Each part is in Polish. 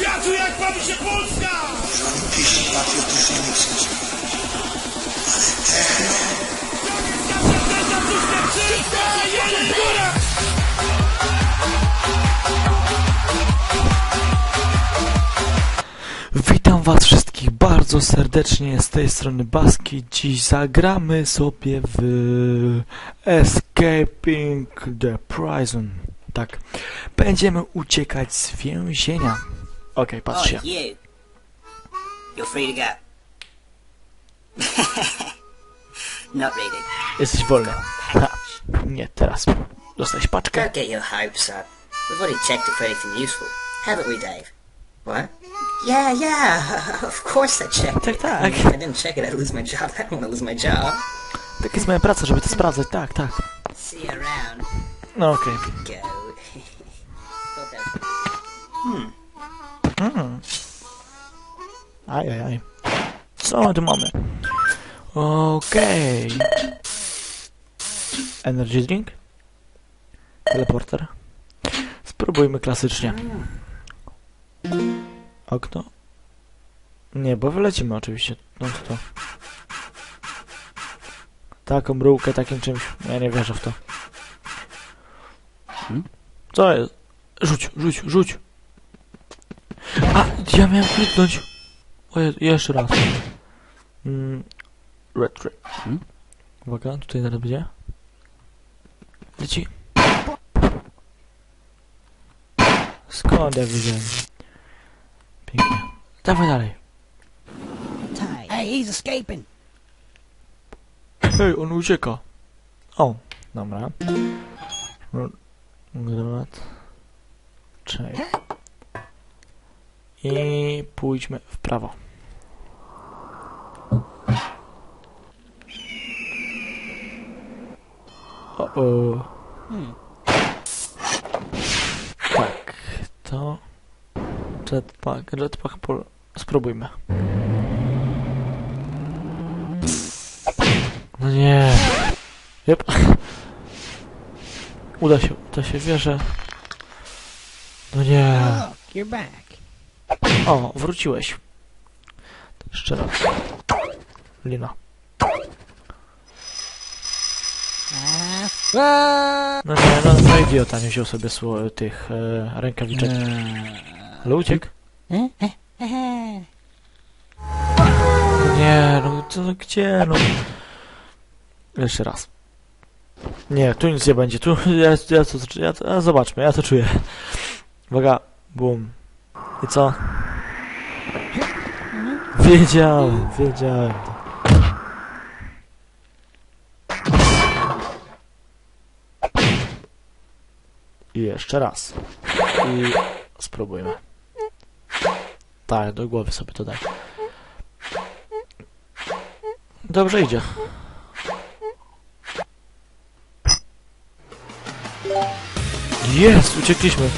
światu, jak bawi się Polska! Żadne pieśni patriotyczne nie chcę. Witam was wszystkich bardzo serdecznie z tej strony Baski. Dziś zagramy sobie w Escaping the Prison. Tak. Będziemy uciekać z więzienia. Okej, Oh, patrzcie. you. You're free to go. Not really. Jesteś wolny. Ha. Nie, teraz. Dostałeś paczkę. Don't get your hopes up. We've already checked it for anything useful. Haven't we, Dave? What? Yeah, yeah, of course I checked Tak, tak. If I didn't check it, I'd lose my job. I don't want to lose my job. Tak jest moja praca, żeby to sprawdzać. Tak, tak. See you around. No okej. Go. Thought that was- Mm. Aj, aj, aj. Co my tu mamy? Okej. Energy drink? Teleporter? Spróbujmy klasycznie. Okno? Nie, bo wylecimy oczywiście. No to to. Taką mrułkę, takim czymś. Ja nie wierzę w to. Co jest? Rzuć, rzuć, rzuć. A, ja miałem kliknąć. O, je, jeszcze raz. Mm, red, red. Uwaga, tutaj zaraz będzie. Leci. Skąd ja wiedziałem? Pięknie. Dawaj dalej. Hey, he's escaping. Hej, on ucieka. O, dobra. Granat. Cześć. I pójdźmy w prawo. O, o. Tak, to... Jetpack, jetpack, pol... spróbujmy. No nie. Jep. Uda się, uda się, wierzę. No nie. Look, you're back. O, wróciłeś. Jeszcze raz. Lina. Ah, No nie, no, no idiota nie wziął sobie sło, tych e, rękawiczek. Ale uciekł. eh, eh. No nie, no to no, gdzie, no. Jeszcze raz. Nie, tu nic nie będzie, tu ja, ja to, ja to, a zobaczmy, ja to czuję. Uwaga, bum. I co? Wiedziałem, wiedziałem. I jeszcze raz. I spróbujmy. Tak, do głowy sobie to daj. Dobrze idzie. Jest, uciekliśmy.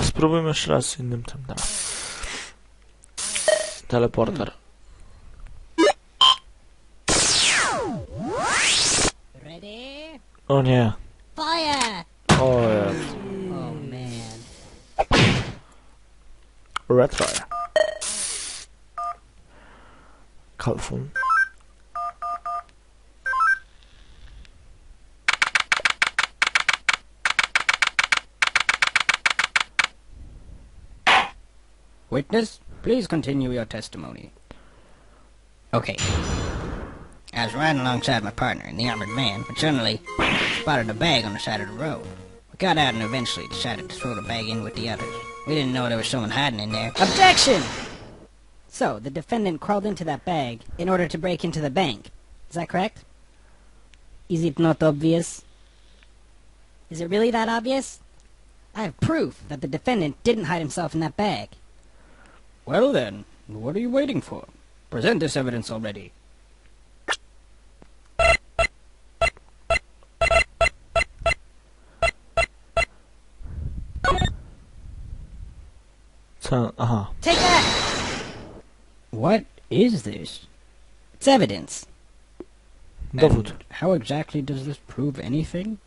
A spróbujmy jeszcze raz z innym tym. Dobra. Teleporter. Ready? O nie. Fire! O jest. Oh man. Red Fire. Witness, please continue your testimony. Okay. I was riding alongside my partner in the armored van, but suddenly spotted a bag on the side of the road. We got out and eventually decided to throw the bag in with the others. We didn't know there was someone hiding in there. Objection! So, the defendant crawled into that bag in order to break into the bank. Is that correct? Is it not obvious? Is it really that obvious? I have proof that the defendant didn't hide himself in that bag. Well then, what are you waiting for? Present this evidence already. Co? Aha. Take that! What is this? It's evidence. Dowód. And how exactly does this prove anything?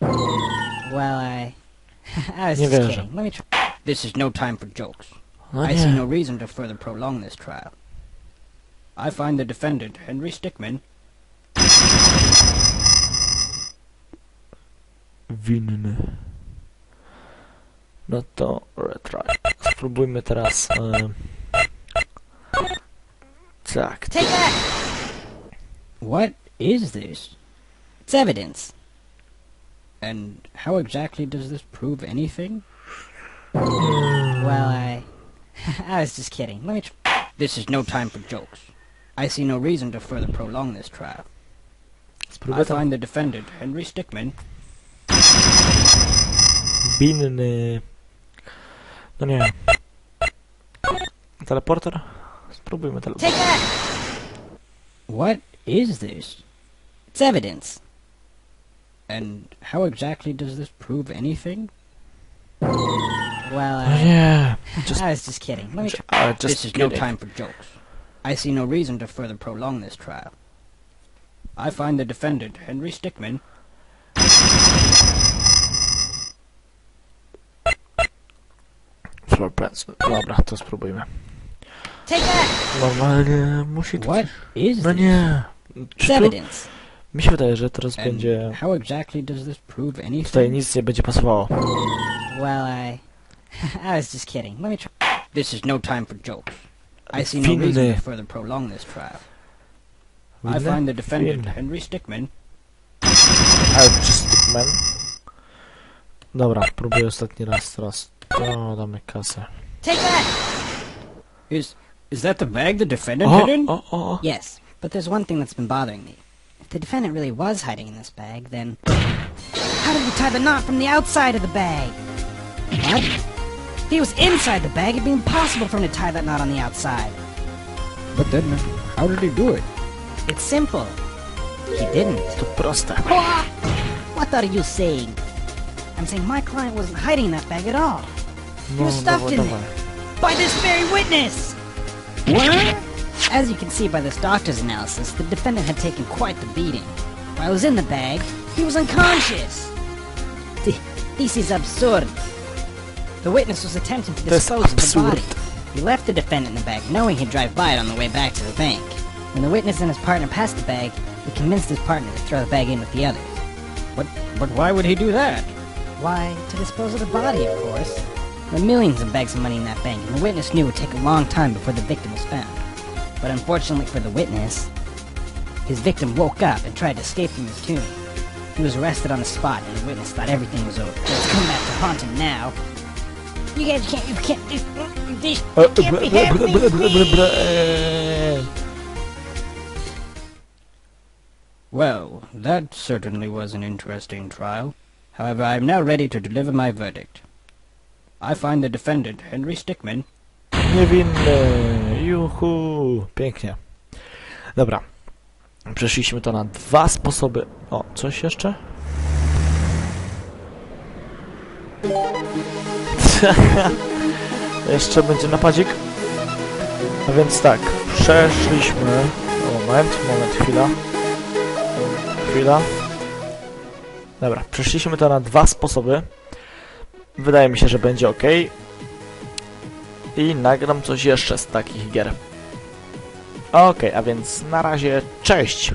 Well, I... I was just kidding. Let me try... This is no time for jokes. No I see no reason to further prolong this trial. I find the defendant, Henry Stickmin, Winny. No to retry. Spróbujmy teraz. em, tak. Take that! What is this? It's evidence. And how exactly does this prove anything? Hmm. I... Was just kidding. Let me. This is no time for jokes. I see no reason to further prolong this trial. I find the defendant, Henry Stickmin, Winny. No nie. Teleporter? Spróbujmy teleporter. Take that! What is this? It's evidence. And how exactly does this prove anything? Well, No I, nie. I was just kidding. Let me. Ale This just is no kidding. time for jokes. I see no reason to further prolong this trial. I find the defendant, Henry Stickmin. Dobra, to spróbujmy. Take that! Normalnie musi to... What is No this? nie. Czy evidence. Mi się wydaje, że teraz And będzie... how exactly does this prove Tutaj anything? nic nie będzie pasowało. Well, I... I was just kidding. Let me try. This is no time for jokes. I see no reason to further prolong this trial. I find the defendant. Henry Stickmin, czy Stickman? Dobra, próbuję ostatni raz teraz. O, damy kasę. Take that! Is is that the bag the defendant O, hid in? o, o, o. Yes, but there's one thing that's been bothering me. If the defendant really was hiding in this bag, then how did he tie the knot from the outside of the bag? What? If he was inside the bag, it'd be impossible for him to tie that knot on the outside. But then, how did he do it? It's simple. He didn't. To proste. What? What are you saying? I'm saying my client wasn't hiding that bag at all. He No, was stuffed dawaj, in dawaj. there by this very witness. What? As you can see by this doctor's analysis, the defendant had taken quite the beating. While he was in the bag, he was unconscious. This is absurd. The witness was attempting to dispose of the absurd. body. He left the defendant in the bag, knowing he'd drive by it on the way back to the bank. When the witness and his partner passed the bag, he convinced his partner to throw the bag in with the others. But but why would he do that? Why, to dispose of the body, of course. There were millions of bags of money in that bank, and the witness knew it would take a long time before the victim was found. But unfortunately for the witness, his victim woke up and tried to escape from his tomb. He was arrested on the spot, and the witness thought everything was over. It's come back to haunt him now. You guys can't, you can't, this, this E, can't be ble, ble, happening. Well, that certainly was an interesting trial. However, I am now ready to deliver my verdict. I find the defendant, Henry Stickmin, Niewinny. Juhu. Pięknie. Dobra. Przeszliśmy to na dwa sposoby. O, coś jeszcze? jeszcze będzie napadzik. A więc tak, przeszliśmy. Moment, moment, chwila. Chwila. Dobra, przeszliśmy to na dwa sposoby. Wydaje mi się, że będzie ok. I nagram coś jeszcze z takich gier. Okej, a więc na razie cześć!